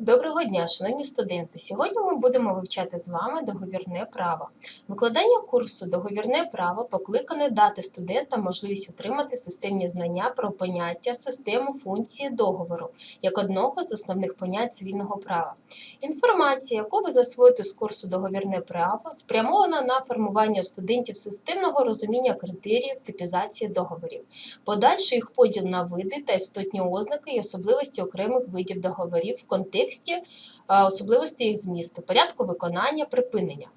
Доброго дня, шановні студенти! Сьогодні ми будемо вивчати з вами договірне право. Викладання курсу Договірне право покликане дати студентам можливість отримати системні знання про поняття, систему функції договору як одного з основних понять цивільного права. Інформація, яку ви засвоїте з курсу Договірне право, спрямована на формування студентів системного розуміння критеріїв типізації договорів, подальший їх поділ на види та істотні ознаки і особливості окремих видів договорів в контексті е, особливостей їх змісту, порядку виконання, припинення.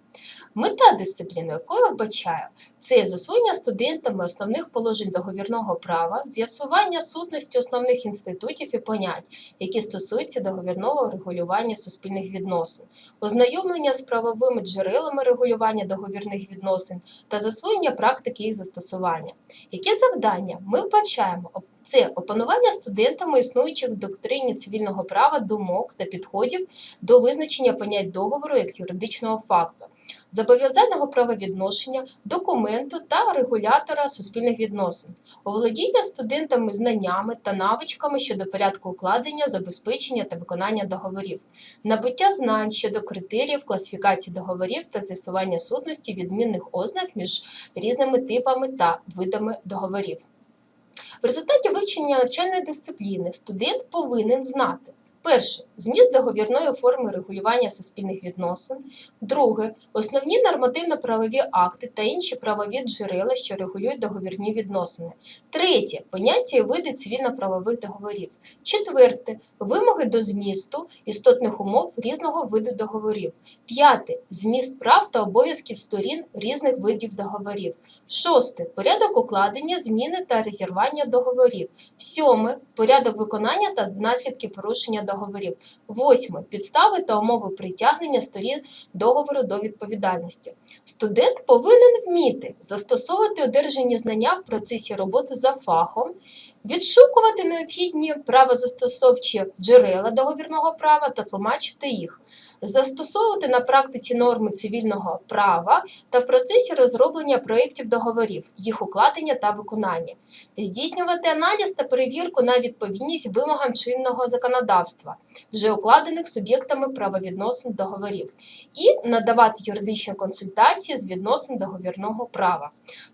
Мета дисципліни, яку я вбачаю, це засвоєння студентами основних положень договірного права, з'ясування сутності основних інститутів і понять, які стосуються договірного регулювання суспільних відносин, ознайомлення з правовими джерелами регулювання договірних відносин та засвоєння практики їх застосування. Яке завдання ми вбачаємо? Це опанування студентами існуючих в доктрині цивільного права думок та підходів до визначення понять договору як юридичного факту, зобов'язального правовідношення, документу та регулятора суспільних відносин, оволодіння студентами знаннями та навичками щодо порядку укладення, забезпечення та виконання договорів, набуття знань щодо критеріїв класифікації договорів та з'ясування сутності відмінних ознак між різними типами та видами договорів. В результаті вивчення навчальної дисципліни студент повинен знати перше. Зміст договірної форми регулювання суспільних відносин, друге. Основні нормативно-правові акти та інші правові джерела, що регулюють договірні відносини, третє. Поняття і види цивільно-правових договорів, четверте. Вимоги до змісту істотних умов різного виду договорів, п'яте. Зміст прав та обов'язків сторін різних видів договорів. Шосте. Порядок укладення, зміни та розірвання договорів. Сьоме. Порядок виконання та наслідки порушення договорів. Восьме. Підстави та умови притягнення сторін договору до відповідальності. Студент повинен вміти застосовувати одержані знання в процесі роботи за фахом, відшукувати необхідні правозастосовчі джерела договірного права та тлумачити їх, застосовувати на практиці норми цивільного права та в процесі розроблення проєктів договорів, їх укладення та виконання, здійснювати аналіз та перевірку на відповідність вимогам чинного законодавства, вже укладених суб'єктами правовідносин договорів, і надавати юридичні консультації з відносин договірного права.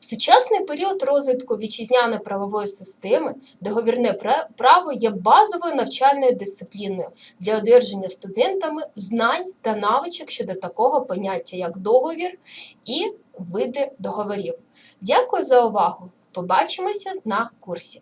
Сучасний період розвитку вітчизняної правової системи договірне право є базовою навчальною дисципліною для одержання студентами знань та навичок щодо такого поняття, як договір і види договорів. Дякую за увагу! Побачимося на курсі.